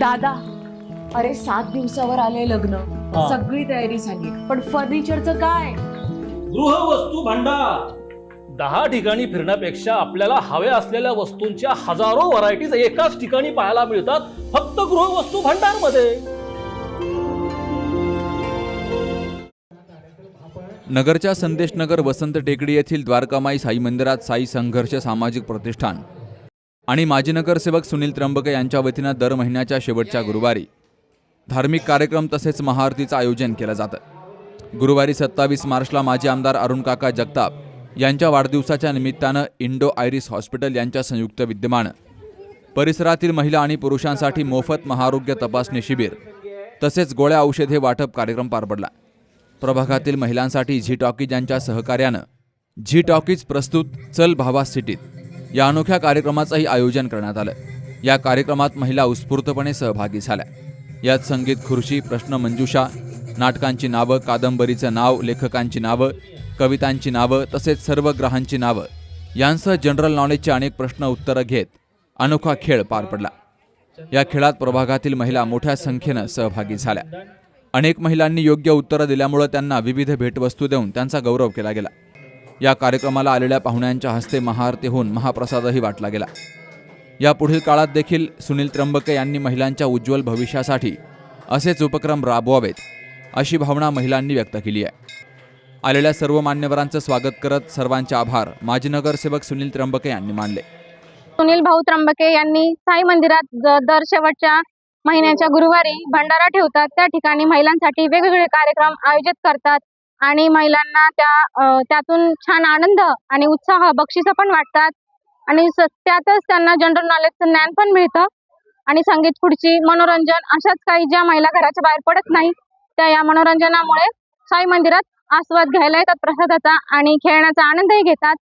दादा अरे सात दिवसावर आले लग्न. हा. सगळी तयारी झाली. पण फर्निचरचं काय? गृहवस्तू भांडार. दहा ठिकाणी फिरण्यापेक्षा आपल्याला हव्या असलेल्या वस्तूंच्या हजारो व्हरायटीज एकाच ठिकाणी पाहायला मिळतात फक्त गृहवस्तू भांडारमध्ये नगरच्या संदेशनगर वसंत टेकडी येथील द्वारकामाई साई मंदिरात साई संघर्ष सामाजिक प्रतिष्ठान. आणि माजी नगरसेवक सुनील त्र्यंबके यांच्या वतीनं दर महिन्याच्या शेवटच्या गुरुवारी धार्मिक कार्यक्रम तसेच महाआरतीचं आयोजन केलं जातं. गुरुवारी सत्तावीस मार्चला माजी आमदार अरुण काका जगताप यांच्या वाढदिवसाच्या निमित्तानं इंडो आयरिस हॉस्पिटल यांच्या संयुक्त विद्यमानं. परिसरातील महिला आणि पुरुषांसाठी मोफत महाआरोग्य तपासणी शिबिर तसेच गोळ्या औषधे वाटप कार्यक्रम पार पडला. प्रभागातील महिलांसाठी झी टॉकीज यांच्या सहकार्यानं झी टॉकीज प्रस्तुत चल भावा सिटीत या अनोख्या कार्यक्रमाचंही आयोजन करण्यात आलं. या कार्यक्रमात महिला उत्स्फूर्तपणे सहभागी झाल्या. यात संगीत खुर्शी प्रश्न मंजुषा नाटकांची नावं कादंबरीचं नाव लेखकांची नावं कवितांची नावं तसेच सर्व ग्रहांची नावं. यांसह जनरल नॉलेजचे अनेक प्रश्न उत्तरं घेत अनोखा खेळ पार पडला. या खेळात प्रभागातील महिला मोठ्या संख्येनं सहभागी झाल्या. अनेक महिलांनी योग्य उत्तरं दिल्यामुळं त्यांना विविध भेटवस्तू देऊन त्यांचा गौरव केला गेला. या कार्यक्रमाला आलेल्या पाहुण्यांच्या हस्ते महाआरती होऊन महाप्रसादही वाटला गेला. या पुढील काळात देखील सुनील त्र्यंबके यांनी महिलांच्या उज्ज्वल भविष्यासाठी असेच उपक्रम राबवावेत अशी भावना महिलांनी व्यक्त केली आहे. आलेल्या सर्व मान्यवरांचं स्वागत करत सर्वांचे आभार माजी नगरसेवक सुनील त्र्यंबके यांनी मानले. सुनील भाऊ त्र्यंबके यांनी साई मंदिरात दर शेवटच्या महिन्याच्या गुरुवारी भंडारा ठेवतात. त्या ठिकाणी महिलांसाठी वेगवेगळे कार्यक्रम आयोजित करतात. आणि महिलांना त्या त्यातून छान आनंद आणि उत्साह बक्षिस पण वाटतात. आणि त्यातच त्यांना जनरल नॉलेजचं ज्ञान पण मिळतं. आणि संगीत खुर्ची मनोरंजन अशाच काही ज्या महिला घराच्या बाहेर पडत नाही त्या या मनोरंजनामुळे साई मंदिरात आस्वाद घ्यायला येतात प्रसादाचा आणि खेळण्याचा आनंदही घेतात.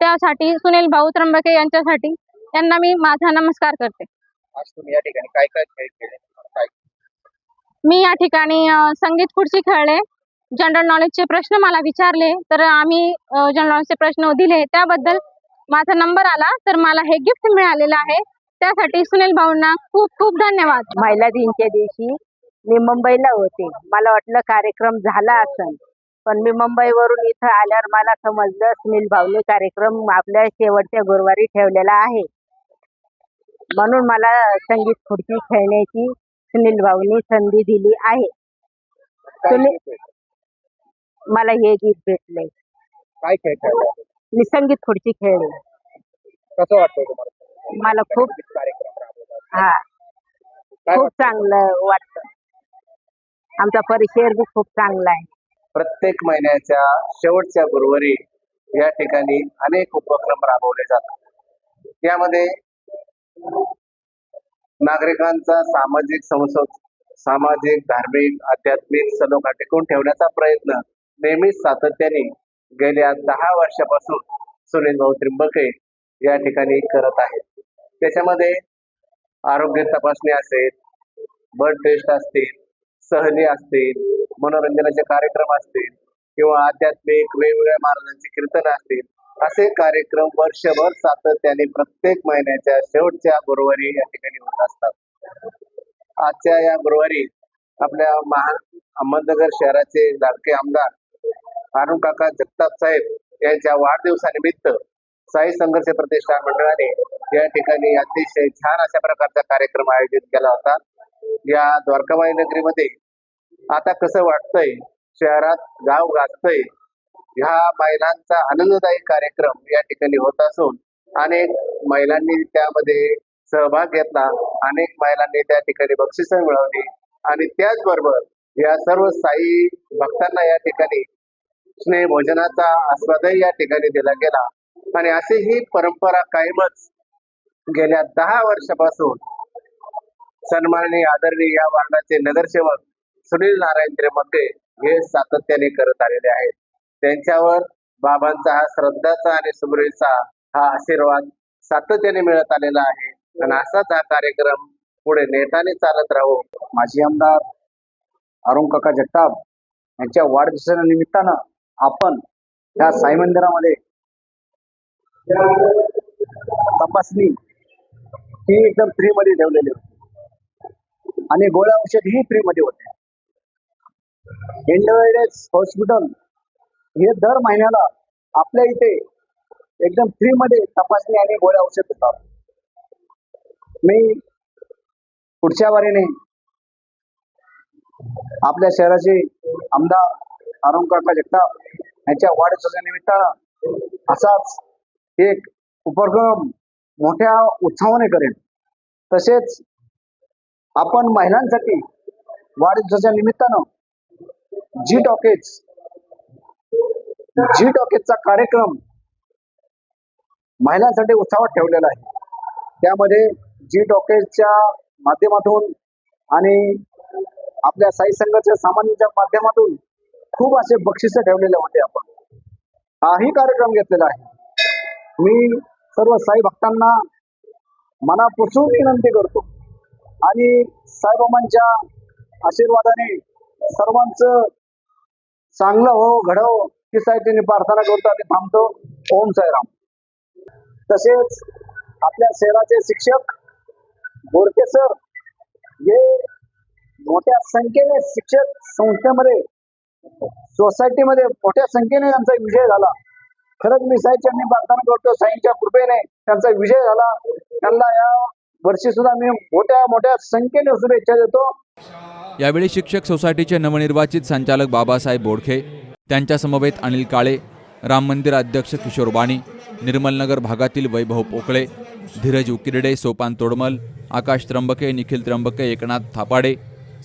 त्यासाठी सुनील भाऊ त्र्यंबके यांच्यासाठी त्यांना मी माझा नमस्कार करते. आज तुम्ही या ठिकाणी काय काय खेळ खेळले? काय मी या ठिकाणी संगीत खुर्ची खेळले. जनरल नॉलेजचे प्रश्न मला विचारले तर आम्ही जनरल नॉलेजचे प्रश्न दिले. त्याबद्दल माझा नंबर आला तर मला हे गिफ्ट मिळालेलं आहे. त्यासाठी सुनील भाऊंना खूप खूप धन्यवाद. महिला दिनच्या दिवशी मी मुंबईला होते. मला वाटलं कार्यक्रम झाला असन पण मी मुंबईवरून इथं आल्यावर मला समजलं सुनील भाऊने कार्यक्रम आपल्या शेवटच्या गुरुवारी ठेवलेला आहे. म्हणून मला संगीत खुर्ची खेळण्याची सुनील भाऊनी संधी दिली आहे काय तुम्ही- खेळ खेळले? मला हे गीत भेटले. काय खेळ खेळले? मी संगीत खुर्ची खेळले कसं वाटतंय तुम्हाला? मला खूप कार्यक्रम राबवला. हा. काय खूप वाटतं? चांगलं वाटतं. आमचा परिसर बी खूप चांगला आहे. प्रत्येक महिन्याच्या शेवटच्या गुरुवारी या ठिकाणी अनेक उपक्रम राबवले जातात. त्यामध्ये नागरिकांचा सामाजिक संसद सामाजिक धार्मिक आध्यात्मिक सलोखा टिकून ठेवण्याचा प्रयत्न नेहमीच सातत्याने गेल्या दहा वर्षापासून सुनील भाऊ त्रिंबके या ठिकाणी करत आहेत. त्याच्यामध्ये आरोग्य तपासणी असेल ब्लड टेस्ट असतील सहली असतील मनोरंजनाचे कार्यक्रम असतील किंवा आध्यात्मिक वेगवेगळ्या महाराजांची कीर्तन असतील असे कार्यक्रम वर्षभर सातत्याने प्रत्येक महिन्याच्या शेवटच्या गुरुवारी या ठिकाणी होत असतात. आजच्या या गुरुवारी आपल्या महा अहमदनगर शहराचे लाडके आमदार अरुण काका जगताप साहेब यांच्या वाढदिवसानिमित्त साई संघर्ष प्रतिष्ठान मंडळाने या ठिकाणी अतिशय छान अशा प्रकारचा कार्यक्रम आयोजित केला होता. या द्वारकाबाई नगरीमध्ये आता कसं वाटतंय शहरात गाव गाजतंय ह्या महिलांचा आनंददायी कार्यक्रम या ठिकाणी होत असून अनेक महिलांनी त्यामध्ये सहभाग घेतला अनेक महिलांनी त्या ठिकाणी बक्षिसं मिळवली आणि त्याचबरोबर या सर्व साई भक्तांना या ठिकाणी स्नेह भोजनाचा आस्वादही या ठिकाणी दिला गेला. आणि अशी ही परंपरा कायमच गेल्या दहा वर्षापासून सन्माननीय आदरणीय या वार्डाचे नगरसेवक सुनील नारायण त्रिमके हे सातत्याने करत आलेले आहेत. त्यांच्यावर बाबांचा हा श्रद्धाचा आणि सुमृतीचा हा आशीर्वाद सातत्याने मिळत आलेला आहे. आणि असाच हा कार्यक्रम पुढे नेटाने चालत राहू. माजी आमदार अरुण काका जगताप यांच्या वाढदिवसाच्या निमित्तानं आपण त्या साई मंदिरामध्ये तपासणी ही एकदम फ्री मध्ये ठेवलेली होती. आणि गोळ्या औषध ही फ्रीमध्ये होते इंडोएडेस हॉस्पिटल हे दर महिन्याला आपल्या इथे एकदम फ्रीमध्ये तपासणी आणि गोळ्या औषध देतात. मी पुढच्या वारीने आपल्या शहराचे आमदार अरुण काका जगताप यांच्या वाढदिवसाच्या निमित्तानं असाच एक उपक्रम मोठ्या उत्साहाने करेन. तसेच आपण महिलांसाठी वाढदिवसाच्या निमित्तानं जी टॉकेज जी टॉकेजचा कार्यक्रम महिलांसाठी उत्साहात ठेवलेला आहे. त्यामध्ये जी टॉकेजच्या माध्यमातून आणि आपल्या साई संघाच्या सामान्याच्या माध्यमातून खूप असे बक्षिस ठेवलेले होते आपण. हाही कार्यक्रम घेतलेला आहे. मी सर्व साई भक्तांना मनापासून विनंती करतो. आणि साईबाबांच्या आशीर्वादाने सर्वांचं चांगलं हो घडव ही साहित्याने प्रार्थना करतो आणि थांबतो. ओम साईराम. तसेच आपल्या शहराचे शिक्षक बोरके सर हे मोठ्या संख्येने शिक्षक संस्थेमध्ये सोसायटीमध्ये मोठ्या संख्येने त्यांचा विजय झाला. खरंच मी साईच्या प्रार्थना करतो साईंच्या कृपेने त्यांचा विजय झाला. त्यांना या वर्षी सुद्धा मी मोठ्या मोठ्या संख्येने शुभेच्छा देतो. यावेळी शिक्षक सोसायटीचे नवनिर्वाचित संचालक बाबासाहेब बोडखे त्यांच्या समवेत अनिल काळे राम मंदिर अध्यक्ष किशोर बाणी निर्मलनगर भागातील वैभव पोकळे धीरज उकिरडे सोपान तोडमल आकाश त्र्यंबके निखिल त्र्यंबके एकनाथ थापाडे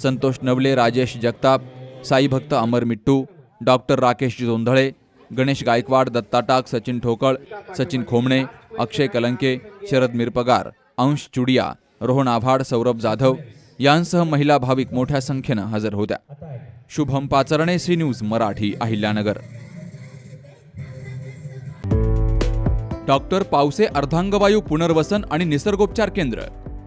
संतोष नवले राजेश जगताप साई भक्त अमर मिट्टू डॉक्टर राकेश जोंधळे गणेश गायकवाड दत्ता टाक सचिन ठोकळ सचिन खोमणे अक्षय कलंके शरद मिरपगार अंश चुडिया रोहन आव्हाड सौरभ जाधव यांसह महिला भाविक मोठ्या संख्येनं हजर होत्या. Shubham Pacharne C news Marathi Ahilyanagar. Doctor Pawase अर्धांगवायू पुनर्वसन आणि निसर्गोपचार केंद्र.